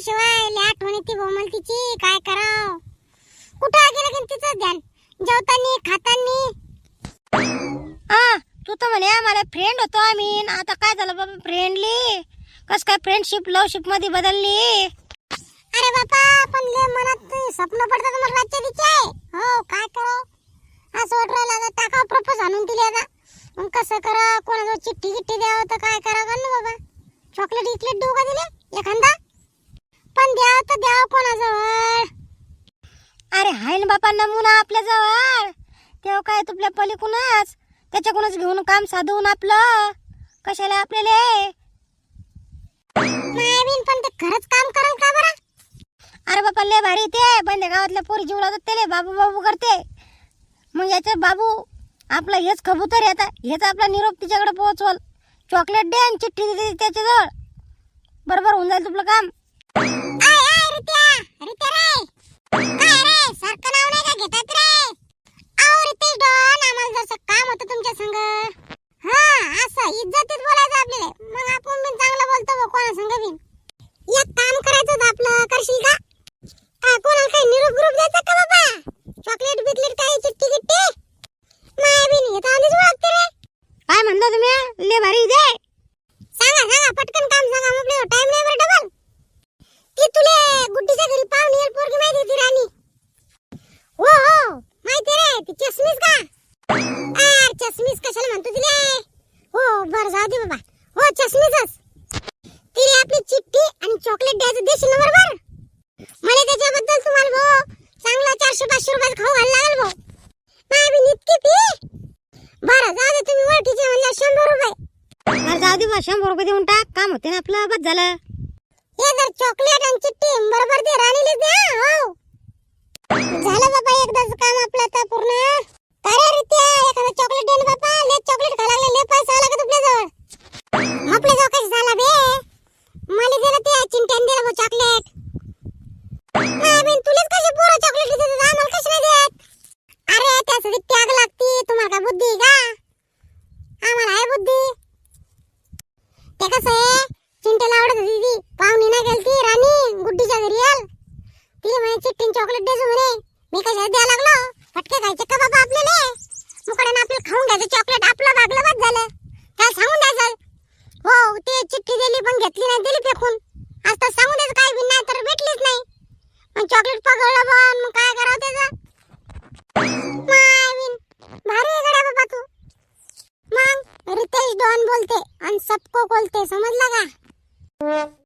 पाहिल्याशिवाय लय आठवण येते बोमल तिची. काय कराव? कुठं गेलं की तिचं ध्यान? जेवतानी खातानी? हा तू तर म्हणे आम्हाला फ्रेंड होतो आम्ही. आता काय झालं बाबा फ्रेंडली कस काय फ्रेंडशिप लवशिपमध्ये बदलली? अरे बापा पण लय मनात ते स्वप्न पडतात मला रातच्या दिचे हो काय कराव? असं वाटू राहिलं आता टाका प्रपोज आणून दिली आता. मग कसं करा कोणाजवळ चिठ्ठी गिट्टी द्यावं तर काय करावं का ना बाबा? चॉकलेट इकलेट देऊ का दिले एखादा? पण द्याव तर द्यावं कोणाजवळ. अरे हाय ना बापा नमुना आपल्या जवळ तेव्हा काय तुपल्या पलीकडूनच. त्याच्याकडूनच घेऊन काम साधवून आपलं. कशाला आपल्याला मायाबीन पण ते खरंच काम करल का बरं? अरे बापा लय भारी ते. बंदे गावातल्या पोरी जीव लावतात त्याले. बाबू बाबू करते. मग याचे बाबू आपला हेच कबूतर येता आता. हेच आपला निरोप तिच्याकडे पोहोचवल. चॉकलेट दे आणि चिठ्ठी दे त्याच्याजवळ. बरोबर होऊन जाईल तुपलं काम. इज्जतीत बोलायचं आपल्याला. मग आपण पण चांगलं बोलतो बघ कोणा संग बी एक काम करायचं होतं आपलं करशील का आ, कोणाला काही निरोप ग्रुप द्यायचा का बाबा चॉकलेट बिकलेट काही चिट्टी गिट्टी माया बिन हे तर आधीच ओळखते रे काय म्हणलं तुम्ही लय भारी दे सांगा सांगा पटकन काम सांगा मग आपल्याला टाइम नाही बरं डबल ती तुले गुड्डीच्या घरी पाहुणी येईल पोरगी माहिती होती राणी हो हो माहिती रे ती चष्मीस का अरे चष्मीस कशाला म्हणतो तिले हो बर जाऊ दे बाबा. हो चष्मीसच तिने आपली चिठ्ठी आणि चॉकलेट द्यायचं देशील ना बरोबर? मला त्याच्याबद्दल तुम्हाला भाऊ चांगला चारशे पाचशे रुपयाचा खाऊ घालायला लागेल भाऊ. नाही बी इतकी ती. बरं जाऊ दे तुम्ही ओळखीचे म्हणल्या शंभर रुपये. अरे जाऊ दे बा शंभर रुपये देऊन टाक. काम होते ना आपलं बस झालं. हे जर चॉकलेट आणि चिठ्ठी बरोबर ते राणीला द्या हो. झालं बाबा एकदाच काम आपलं आता पूर्ण. चॉकलेट नाही बिन तुलेच कशी पोरं चॉकलेट देतात आम्हाला कसे नाही देत? अरे त्यासाठी त्याग लागती तुम्हाला काय बुद्धी का? आम्हाला आहे बुद्धी. ते कसं आहे चिंटेला आवडत होती ती पाहुणी नाही गेलती राणी गुड्डीच्या घरी आल तिला म्हणे चिट्टीन चॉकलेट द्यायचं म्हणे. मी कशा द्या लागलो? फटके खायचे का बाबा आपल्याला? मुकड्यानं आपल्याला खाऊन घ्यायचं चॉकलेट आपलं भागलं बस झालं. काय सांगून द्यायचं हो ते चिठ्ठी दिली पण घेतली नाही दिली फेकून आज तर सांगून द्यायचं काय बी नाही तर भेटलीच नाही पण पण मग काय करावं त्याचं? भारी आहे गड्या बाबा तू. मग रितेश डॉन बोलते आणि सबको बोलते समजला का?